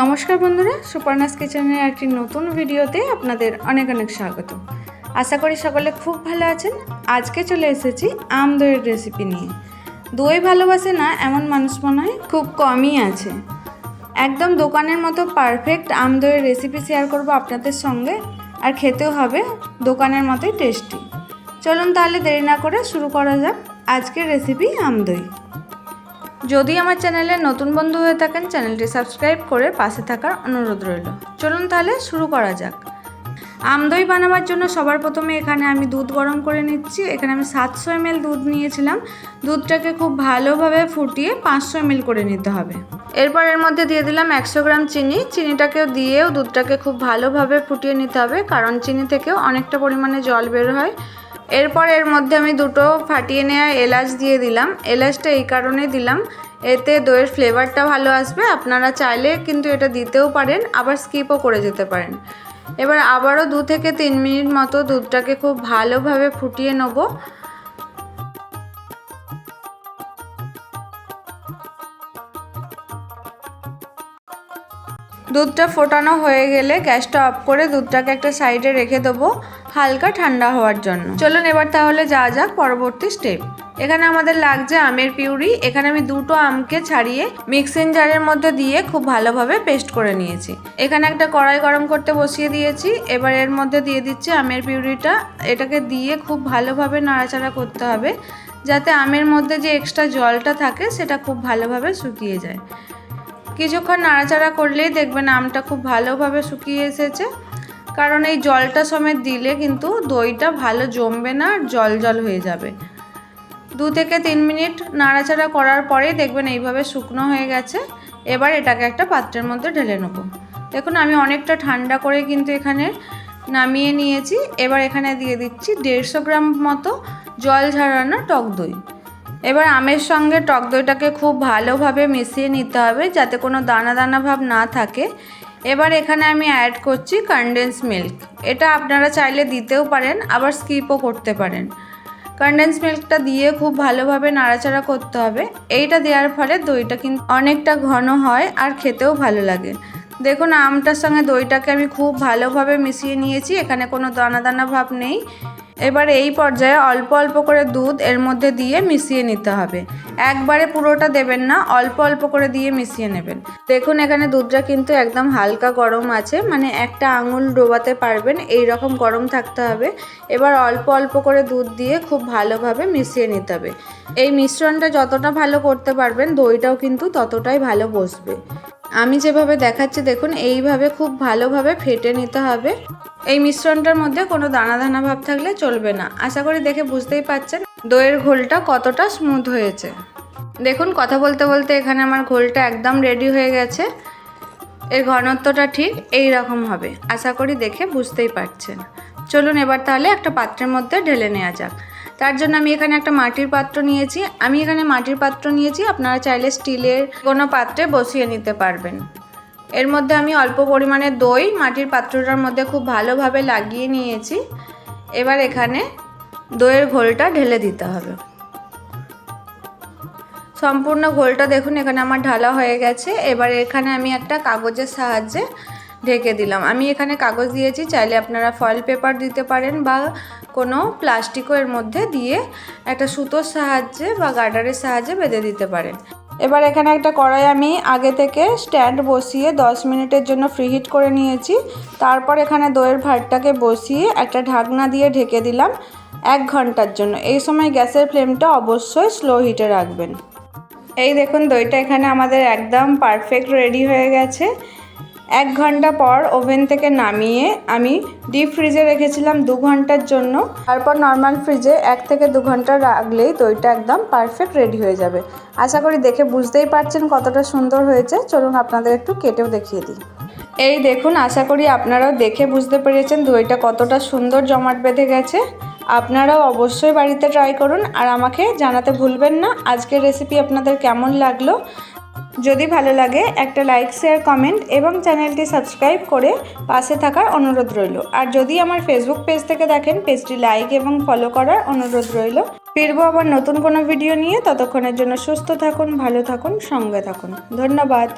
নমস্কার বন্ধুরা, সুপর্ণাস কিচেনের একটি নতুন ভিডিওতে আপনাদের অনেক অনেক স্বাগত। আশা করি সকলে খুব ভালো আছেন। আজকে চলে এসেছি আম দইয়ের রেসিপি নিয়ে। দই ভালোবাসে না এমন মানুষ মনে হয় খুব কমই আছে। একদম দোকানের মতো পারফেক্ট আম দইয়ের রেসিপি শেয়ার করব আপনাদের সঙ্গে, আর খেতেও হবে দোকানের মতোই টেস্টি চলুন তাহলে দেরি না করে শুরু করা যাক আজকের রেসিপি আম দই। যদি আমার চ্যানেলে নতুন বন্ধু হয়ে থাকেন, চ্যানেলটি সাবস্ক্রাইব করে পাশে থাকার অনুরোধ রইল। চলুন তাহলে শুরু করা যাক। আমদই বানাবার জন্য সবার প্রথমে এখানে আমি দুধ গরম করে নিচ্ছি। এখানে আমি সাতশো এমএল দুধ নিয়েছিলাম। দুধটাকে খুব ভালোভাবে ফুটিয়ে পাঁচশো এমএল করে নিতে হবে। এরপর এর মধ্যে দিয়ে দিলাম একশো গ্রাম চিনি। চিনিটাকেও দিয়েও দুধটাকে খুব ভালোভাবে ফুটিয়ে নিতে হবে, কারণ চিনি থেকেও অনেকটা পরিমাণে জল বের হয়। এরপর এর মধ্যে আমি দুটো ফাটিয়ে নেওয়া এলাচ দিয়ে দিলাম। এলাচটা এই কারণে দিলাম, এতে দইয়ের ফ্লেভারটা ভালো আসবে। আপনারা চাইলে কিন্তু এটা দিতেও পারেন, আবার স্কিপও করে যেতে পারেন। এবার আবারও দু থেকে তিন মিনিট মতো দুধটাকে খুব ভালোভাবে ফুটিয়ে নেব। দুধটা ফোটানো হয়ে গেলে গ্যাসটা অফ করে দুধটাকে একটা সাইডে রেখে দেবো। হালকা ঠান্ডা হওয়ার জন্য। চলুন এবার তাহলে যা যাক পরবর্তী স্টেপ এখানে আমাদের লাগছে আমের পিউরি। এখানে আমি দুটো আমকে ছাড়িয়ে মিক্সিং জারের মধ্যে দিয়ে খুব ভালোভাবে পেস্ট করে নিয়েছি। এখানে একটা কড়াই গরম করতে বসিয়ে দিয়েছি। এবার এর মধ্যে দিয়ে দিচ্ছি আমের পিউরিটা। এটাকে দিয়ে খুব ভালোভাবে নাড়াচাড়া করতে হবে, যাতে আমের মধ্যে যে এক্সট্রা জলটা থাকে সেটা খুব ভালোভাবে শুকিয়ে যায়। কিছুক্ষণ নাড়াচাড়া করলেই দেখবেন আমটা খুব ভালোভাবে শুকিয়ে এসেছে। কারণ এই জলটা সমেত দিলে কিন্তু দইটা ভালো জমবে না আর জল জল হয়ে যাবে। দু থেকে তিন মিনিট নাড়াচাড়া করার পরে দেখবেন এইভাবে শুকনো হয়ে গেছে। এবার এটাকে একটা পাত্রের মধ্যে ঢেলে নেব। দেখুন, আমি অনেকটা ঠান্ডা করে কিন্তু এখানে নামিয়ে নিয়েছি। এবার এখানে দিয়ে দিচ্ছি দেড়শো গ্রাম মতো জল ঝরানো টক দই। এবার আমের সঙ্গে টক দইটাকে খুব ভালোভাবে মিশিয়ে নিতে হবে যাতে কোনো দানা দানা ভাব না থাকে। এবার এখানে আমি অ্যাড করছি কনডেন্স মিল্ক এটা আপনারা চাইলে দিতেও পারেন, আবার স্কিপও করতে পারেন। কনডেন্স মিল্কটা দিয়ে খুব ভালোভাবে নাড়াচাড়া করতে হবে। এইটা দেওয়ার ফলে দইটা কিন্তু অনেকটা ঘন হয় আর খেতেও ভালো লাগে। দেখুন, আমটার সঙ্গে দইটাকে আমি খুব ভালোভাবে মিশিয়ে নিয়েছি, এখানে কোনো দানা দানা ভাব নেই। এবার এই পর্যায়ে অল্প অল্প করে দুধ এর মধ্যে দিয়ে মিশিয়ে নিতে হবে। একবারে পুরোটা দেবেন না, অল্প অল্প করে দিয়ে মিশিয়ে নেবেন। দেখুন এখানে দুধটা কিন্তু একদম হালকা গরম আছে মানে একটা আঙুল ডোবাতে পারবেন, এই রকম গরম থাকতে হবে। এবার অল্প অল্প করে দুধ দিয়ে খুব ভালোভাবে মিশিয়ে নিতে হবে। এই মিশ্রণটা যতটা ভালো করতে পারবেন, দইটাও কিন্তু ততটাই ভালো বসবে। আমি যেভাবে দেখাচ্ছি, দেখুন, এইভাবে খুব ভালোভাবে ফেটে নিতে হবে। এই মিশ্রণটার মধ্যে কোনো দানা দানা ভাব থাকলে চলবে না। আশা করি দেখে বুঝতেই পাচ্ছেন দইয়ের ঘোলটা কতটা স্মুথ হয়েছে। দেখুন, কথা বলতে বলতে এখানে আমার ঘোলটা একদম রেডি হয়ে গেছে। এর ঘনত্বটা ঠিক এই রকম হবে। আশা করি দেখে বুঝতেই পারছেন। চলুন এবার তাহলে একটা পাত্রের মধ্যে ঢেলে নেওয়া যাক। তার জন্য আমি এখানে একটা মাটির পাত্র নিয়েছি। আমি এখানে মাটির পাত্র নিয়েছি, আপনারা চাইলে স্টিলের কোনো পাত্রে বসিয়ে নিতে পারবেন। এর মধ্যে আমি অল্প পরিমাণে দই মাটির পাত্রটার মধ্যে খুব ভালোভাবে লাগিয়ে নিয়েছি। এবার এখানে দইয়ের ঘোলটা ঢেলে দিতে হবে। সম্পূর্ণ ঘোলটা দেখুন, এখানে আমার ঢালা হয়ে গেছে। এবার এখানে আমি একটা কাগজের সাহায্যে ঢেকে দিলাম। আমি এখানে কাগজ দিয়েছি, চাইলে আপনারা ফয়েল পেপার দিতে পারেন বা কোনো প্লাস্টিকও এর মধ্যে দিয়ে একটা সুতোর সাহায্যে বা গার্ডারের সাহায্যে বেঁধে দিতে পারেন। এবার এখানে একটা কড়াই আমি আগে থেকে স্ট্যান্ড বসিয়ে 10 মিনিটের জন্য ফ্রি হিট করে নিয়েছি। তারপর এখানে দইয়ের ভাতটাকে বসিয়ে একটা ঢাকনা দিয়ে ঢেকে দিলাম এক ঘণ্টার জন্য। এই সময় গ্যাসের ফ্লেমটা অবশ্যই স্লো হিটে রাখবেন। এই দেখুন দইটা এখানে আমাদের একদম পারফেক্ট রেডি হয়ে গেছে। এক ঘণ্টা পর ওভেন থেকে নামিয়ে আমি ডিপ ফ্রিজে রেখেছিলাম দু ঘণ্টার জন্য। তারপর নর্মাল ফ্রিজে এক থেকে দু ঘণ্টা রাখলেই দইটা একদম পারফেক্ট রেডি হয়ে যাবে। আশা করি দেখে বুঝতেই পারছেন কতটা সুন্দর হয়েছে। চলুন আপনাদের একটু কেটেও দেখিয়ে দিই। এই দেখুন, আশা করি আপনারাও দেখে বুঝতে পেরেছেন দইটা কতটা সুন্দর জমাট বেঁধে গেছে। আপনারাও অবশ্যই বাড়িতে ট্রাই করুন আর আমাকে জানাতে ভুলবেন না। আজকের রেসিপি আপনাদের কেমন লাগল? যদি ভালো লাগে, একটা লাইক শেয়ার কমেন্ট এবং চ্যানেলটি সাবস্ক্রাইব করে পাশে থাকার অনুরোধ রইল। আর যদি আমার ফেসবুক পেজ থেকে দেখেন পেজটি লাইক এবং ফলো করার অনুরোধ রইল। ফিরবো আবার নতুন কোনো ভিডিও নিয়ে। ততক্ষণের জন্য সুস্থ থাকুন, ভালো থাকুন, সঙ্গে থাকুন। ধন্যবাদ।